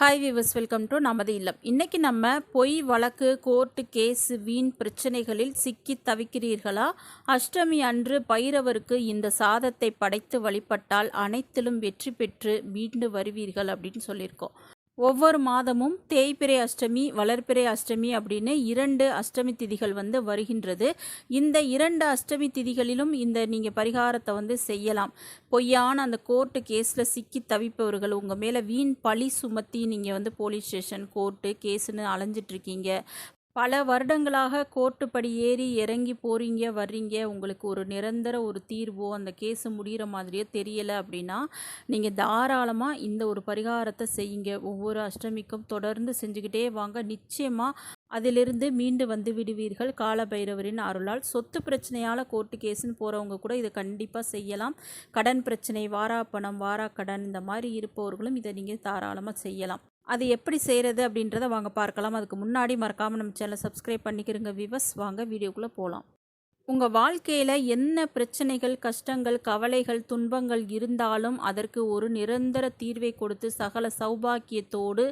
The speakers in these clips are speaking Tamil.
ஹாய் விவஸ் வெல்கம் டு நமது இல்லம். இன்றைக்கி நம்ம பொய் வழக்கு கோர்ட்டு கேஸ் வீண் பிரச்சனைகளில் சிக்கி தவிக்கிறீர்களா? அஷ்டமி அன்று பைரவருக்கு இந்த சாதத்தை படைத்து வழிபட்டால் அனைத்திலும் வெற்றி பெற்று மீண்டு வருவீர்கள் அப்படின்னு சொல்லியிருக்கோம். ஒவ்வொரு மாதமும் தேய்பிறை அஷ்டமி வளர்பிறை அஷ்டமி அப்படின்னு இரண்டு அஷ்டமி திதிகள் வந்து வருகின்றது. இந்த இரண்டு அஷ்டமி திதிகளிலும் இந்த நீங்கள் பரிகாரத்தை வந்து செய்யலாம். பொய்யான அந்த கோர்ட்டு கேஸில் சிக்கி தவிப்பவர்கள் உங்கள் மேலே வீண் பழி சுமத்தி நீங்கள் வந்து போலீஸ் ஸ்டேஷன் கோர்ட்டு கேஸுன்னு அலைஞ்சிட்ருக்கீங்க பல வருடங்களாக கோர்ட்டுப்படி ஏறி இறங்கி போகிறீங்க வர்றீங்க. உங்களுக்கு ஒரு நிரந்தர ஒரு தீர்வோ அந்த கேஸு முடிகிற மாதிரியோ தெரியலை அப்படின்னா நீங்கள் தாராளமாக இந்த ஒரு பரிகாரத்தை செய்யுங்க. ஒவ்வொரு அஷ்டமிக்கும் தொடர்ந்து செஞ்சுக்கிட்டே வாங்க. நிச்சயமாக அதிலிருந்து மீண்டு வந்து விடுவீர்கள். காலபைரவரின் அருளால் சொத்து பிரச்சனையால் கோர்ட்டு கேஸுன்னு போகிறவங்க கூட இதை கண்டிப்பாக செய்யலாம். கடன் பிரச்சனை வாராப்பணம் வாராக்கடன் இந்த மாதிரி இருப்பவர்களும் இதை நீங்கள் தாராளமாக செய்யலாம். அது எப்படி செய்கிறது அப்படின்றத வாங்க பார்க்கலாம். அதுக்கு முன்னாடி மறக்காமல் நம்ம சேனலை சப்ஸ்கிரைப் பண்ணிக்கிறங்க விவஸ் வாங்க வீடியோக்குள்ளே போகலாம் உங்கள் வாழ்க்கையில் என்ன பிரச்சனைகள் கஷ்டங்கள் கவலைகள் துன்பங்கள் இருந்தாலும் அதற்கு ஒரு நிரந்தர தீர்வை கொடுத்து சகல சௌபாக்கியத்தோடு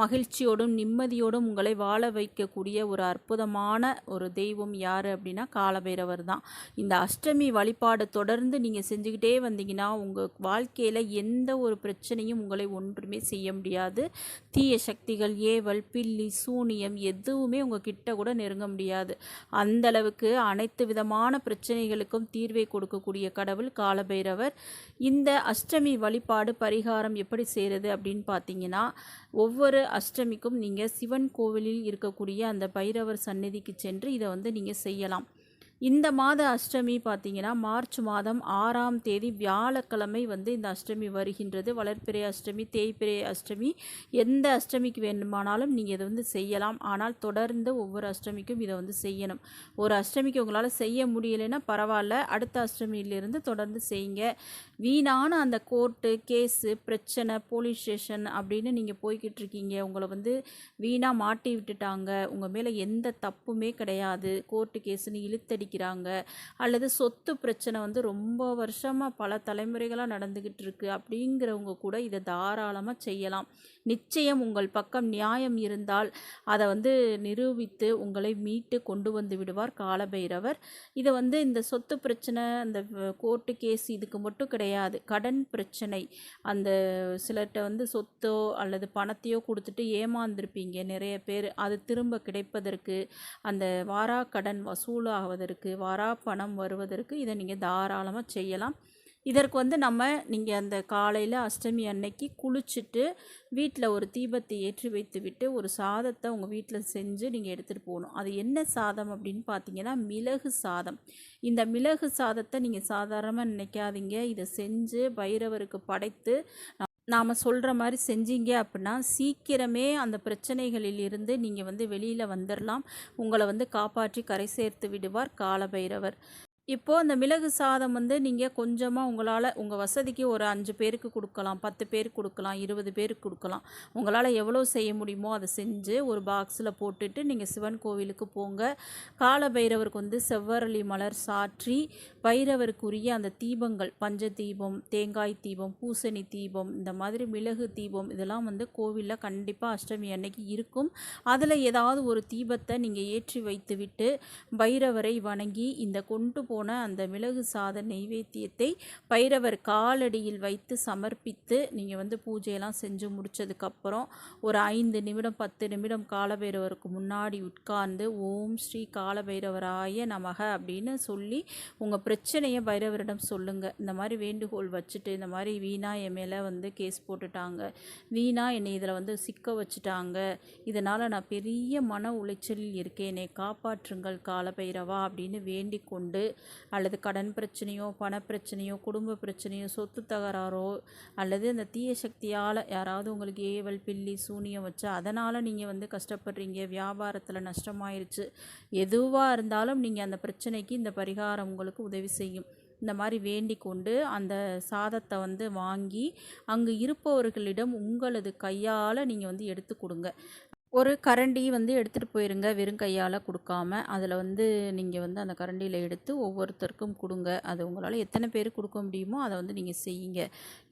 மகிழ்ச்சியோடும் நிம்மதியோடும் உங்களை வாழ வைக்கக்கூடிய ஒரு அற்புதமான ஒரு தெய்வம் யார் அப்படின்னா காலபைரவர் தான். இந்த அஷ்டமி வழிபாடு தொடர்ந்து நீங்கள் செஞ்சுக்கிட்டே வந்தீங்கன்னா உங்கள் வாழ்க்கையில் எந்த ஒரு பிரச்சனையும் உங்களை ஒன்றுமே செய்ய முடியாது. தீய சக்திகள் ஏவல் பில்லி சூனியம் எதுவுமே உங்கள் கிட்ட கூட நெருங்க முடியாது. அந்தளவுக்கு அனைத்து வித விதமான பிரச்சனைகளுக்கும் தீர்வை கொடுக்கக்கூடிய கடவுள் காலபைரவர். இந்த அஷ்டமி வழிபாடு பரிகாரம் எப்படி செய்கிறது அப்படின்னு பார்த்தீங்கன்னா ஒவ்வொரு அஷ்டமிக்கும் நீங்கள் சிவன் கோவிலில் இருக்கக்கூடிய அந்த பைரவர் சந்நிதிக்கு சென்று இதை வந்து நீங்கள் செய்யலாம். இந்த மாத அஷ்டமி பார்த்தீங்கன்னா மார்ச் மாதம் ஆறாம் தேதி வியாழக்கிழமை வந்து இந்த அஷ்டமி வருகின்றது. வளர்ப்பிறை அஷ்டமி தேய்பிறை அஷ்டமி எந்த அஷ்டமிக்கு வேண்டுமானாலும் நீங்கள் இதை வந்து செய்யலாம். ஆனால் தொடர்ந்து ஒவ்வொரு அஷ்டமிக்கும் இதை வந்து செய்யணும். ஒரு அஷ்டமிக்கு உங்களால் செய்ய முடியலைன்னா பரவாயில்ல. அடுத்த அஷ்டமியிலிருந்து தொடர்ந்து செய்யுங்க. வீணான அந்த கோர்ட்டு கேஸு பிரச்சனை போலீஸ் ஸ்டேஷன் அப்படின்னு நீங்கள் போய்கிட்டு இருக்கீங்க. உங்களை வந்து வீணாக மாட்டி விட்டுட்டாங்க. உங்கள் மேலே எந்த தப்புமே கிடையாது. கோர்ட்டு கேஸுன்னு இழுத்தடி வைக்கிறாங்க. அல்லது சொத்து பிரச்சனை வந்து ரொம்ப வருஷமாக பல தலைமுறைகளாக நடந்துக்கிட்டு இருக்கு அப்படிங்கிறவங்க கூட இதை தாராளமாக செய்யலாம். நிச்சயம் உங்கள் பக்கம் நியாயம் இருந்தால் அதை வந்து நிரூபித்து உங்களை மீட்டு கொண்டு வந்து விடுவார் காலபைரவர். இதை வந்து இந்த சொத்து பிரச்சனை அந்த கோர்ட்டு கேஸ் இதுக்கு மட்டும் கிடையாது. கடன் பிரச்சனை. அந்த சிலர்கிட்ட வந்து சொத்தோ அல்லது பணத்தையோ கொடுத்துட்டு ஏமாந்துருப்பீங்க நிறைய பேர். அது திரும்ப கிடைப்பதற்கு அந்த வாரா கடன் வசூலாவதற்கு வருவதற்கு வரா பணம் வருவதற்கு இதை நீங்கள் தாராளமாக செய்யலாம். இதற்கு வந்து நம்ம நீங்கள் அந்த காலையில் அஷ்டமி அன்னைக்கு குளிச்சுட்டு வீட்டில் ஒரு தீபத்தை ஏற்றி வைத்து விட்டு ஒரு சாதத்தை உங்கள் வீட்டில் செஞ்சு நீங்கள் எடுத்துகிட்டு போகணும். அது என்ன சாதம் அப்படின்னு பார்த்தீங்கன்னா மிளகு சாதம். இந்த மிளகு சாதத்தை நீங்கள் சாதாரணமாக நினைக்காதீங்க. இதை செஞ்சு பைரவருக்கு படைத்து நாம் சொல்கிற மாதிரி செஞ்சீங்க அப்படின்னா சீக்கிரமே அந்த பிரச்சனைகளில் இருந்து நீங்கள் வந்து வெளியில் வந்துடலாம் உங்களை வந்து காப்பாற்றி கரை சேர்த்து விடுவார் காலபைரவர். இப்போது அந்த மிளகு சாதம் வந்து நீங்கள் கொஞ்சமாக உங்களால் உங்கள் வசதிக்கு ஒரு அஞ்சு பேருக்கு கொடுக்கலாம் பத்து பேருக்கு கொடுக்கலாம் இருபது பேருக்கு கொடுக்கலாம். உங்களால் எவ்வளோ செய்ய முடியுமோ அதை செஞ்சு ஒரு பாக்ஸில் போட்டுட்டு நீங்கள் சிவன் கோவிலுக்கு போங்க. கால பைரவருக்கு வந்து செவ்வரளி மலர் சாற்றி பைரவருக்குரிய அந்த தீபங்கள் பஞ்ச தீபம் தேங்காய் தீபம் பூசணி தீபம் இந்த மாதிரி மிளகு தீபம் இதெல்லாம் வந்து கோவிலில் கண்டிப்பாக அஷ்டமி அன்னைக்கு இருக்கும். அதில் ஏதாவது ஒரு தீபத்தை நீங்கள் ஏற்றி வைத்துவிட்டு பைரவரை வணங்கி இந்த கொண்டு போன அந்த மிளகு சாத நெய்வேத்தியத்தை பைரவர் காலடியில் வைத்து சமர்ப்பித்து நீங்கள் வந்து பூஜையெல்லாம் செஞ்சு முடித்ததுக்கப்புறம் ஒரு ஐந்து நிமிடம் பத்து நிமிடம் காலபைரவருக்கு முன்னாடி உட்கார்ந்து ஓம் ஸ்ரீ காலபைரவராய நமக அப்படின்னு சொல்லி உங்கள் பிரச்சனையை பைரவரிடம் சொல்லுங்கள் இந்த மாதிரி வேண்டுகோள் வச்சுட்டு இந்த மாதிரி வீணா என் மேலே வந்து கேஸ் போட்டுட்டாங்க. வீணா என்னை இதில் வந்து சிக்க வச்சுட்டாங்க. இதனால் நான் பெரிய மன உளைச்சலில் இருக்கேன் என்னை காப்பாற்றுங்கள் காலபைரவா அப்படின்னு வேண்டிக் கொண்டு அல்லது கடன் பிரச்சனையோ பண பிரச்சனையோ குடும்ப பிரச்சனையோ சொத்து தகராறோ அல்லது அந்த தீய சக்தியால் யாராவது உங்களுக்கு ஏவல் பில்லி சூனியம் வச்சு அதனால் நீங்கள் வந்து கஷ்டப்படுறீங்க வியாபாரத்தில் நஷ்டமாயிருச்சு எதுவாக இருந்தாலும் நீங்கள் அந்த பிரச்சனைக்கு இந்த பரிகாரம் உங்களுக்கு உதவி செய்யும். இந்த மாதிரி வேண்டிக் கொண்டு அந்த சாதத்தை வந்து வாங்கி அங்கு இருப்பவர்களிடம் உங்களது கையால் நீங்கள் வந்து எடுத்து கொடுங்க. ஒரு கரண்டி வந்து எடுத்துகிட்டு போயிருங்க வெறும் கையால் கொடுக்காம. அதில் வந்து நீங்கள் வந்து அந்த கரண்டியில் எடுத்து ஒவ்வொருத்தருக்கும் கொடுங்க. அது உங்களால் எத்தனை பேர் கொடுக்க முடியுமோ அதை வந்து நீங்கள் செய்யுங்க.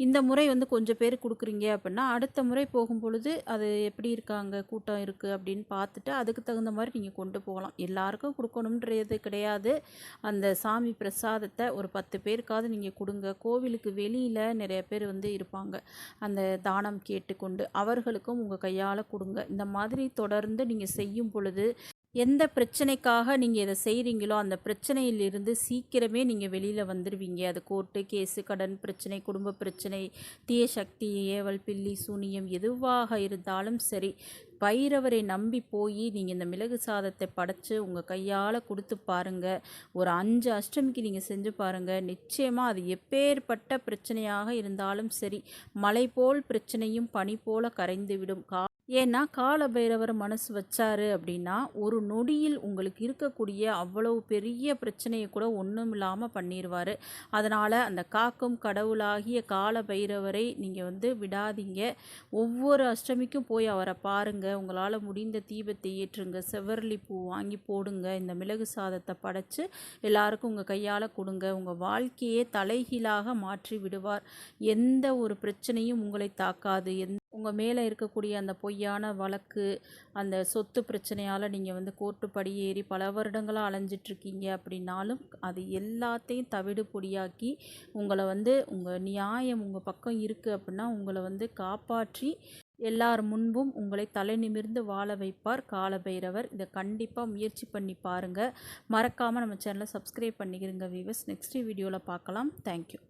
இந்த முறை வந்து கொஞ்சம் பேர் கொடுக்குறீங்க அப்படின்னா அடுத்த முறை போகும் பொழுது அது எப்படி இருக்காங்க கூட்டம் இருக்குது அப்படின்னு பார்த்துட்டு அதுக்கு தகுந்த மாதிரி நீங்கள் கொண்டு போகலாம். எல்லாருக்கும் கொடுக்கணுன்றது கிடையாது. அந்த சாமி பிரசாதத்தை ஒரு பத்து பேருக்காவது நீங்கள் கொடுங்க. கோவிலுக்கு வெளியில் நிறைய பேர் வந்து இருப்பாங்க. அந்த தானம் கேட்டுக்கொண்டு அவர்களுக்கும் உங்கள் கையால் கொடுங்க. இந்த மாதிரி மாதிரி தொடர்ந்து நீங்கள் செய்யும் பொழுது எந்த பிரச்சனைக்காக நீங்கள் இதை செய்கிறீங்களோ அந்த பிரச்சனையிலிருந்து சீக்கிரமே நீங்கள் வெளியில் வந்துடுவீங்க அது கோர்ட்டு கேஸு கடன் பிரச்சனை குடும்ப பிரச்சனை தீய சக்தி ஏவல் பில்லி சூனியம் எதுவாக இருந்தாலும் சரி பைரவரை நம்பி போய் நீங்கள் இந்த மிளகு சாதத்தை படைச்சி உங்கள் கையால் கொடுத்து பாருங்கள் ஒரு அஞ்சு அஷ்டமிக்கு நீங்கள் செஞ்சு பாருங்கள் நிச்சயமாக அது எப்பேற்பட்ட பிரச்சனையாக இருந்தாலும் சரி மலை போல் பிரச்சனையும் பனி போல கரைந்துவிடும் கா ஏன்னா கால பைரவர் மனசு வச்சாரு அப்படின்னா ஒரு நொடியில் உங்களுக்கு இருக்கக்கூடிய அவ்வளவு பெரிய பிரச்சனையை கூட ஒன்றும் இல்லாமல் பண்ணிடுவார் அதனால் அந்த காக்கும் கடவுளாகிய கால பைரவரை நீங்கள் வந்து விடாதீங்க. ஒவ்வொரு அஷ்டமிக்கும் போய் அவரை பாருங்கள் உங்களால் முடிந்த தீபத்தை ஏற்றுங்க. செவ்வரளி பூ வாங்கி போடுங்க. இந்த மிளகு சாதத்தை படைச்சு எல்லாருக்கும் உங்கள் கையால் கொடுங்க. உங்கள் வாழ்க்கையே தலைகீழாக மாற்றி விடுவார். எந்த ஒரு பிரச்சனையும் உங்களை தாக்காது. எந்த உங்கள் மேலே இருக்கக்கூடிய அந்த பொய்யான வழக்கு அந்த சொத்து பிரச்சனையால் நீங்கள் வந்து கோர்ட்டு படி ஏறி பல வருடங்களாக அலைஞ்சிட்ருக்கீங்க அப்படின்னாலும் அது எல்லாத்தையும் தவிடு பொடியாக்கி உங்களை வந்து உங்கள் நியாயம் உங்கள் பக்கம் இருக்குது அப்படின்னா உங்களை வந்து காப்பாற்றி எல்லார் முன்பும் உங்களை தலை நிமிர்ந்து வாழ வைப்பார் காலபைரவர். இதை கண்டிப்பாக முயற்சி பண்ணி பாருங்கள் மறக்காமல் நம்ம சேனலை சப்ஸ்கிரைப் பண்ணிக்கிறங்க வீவர்ஸ் நெக்ஸ்ட் வீடியோவில் பார்க்கலாம். தேங்க்யூ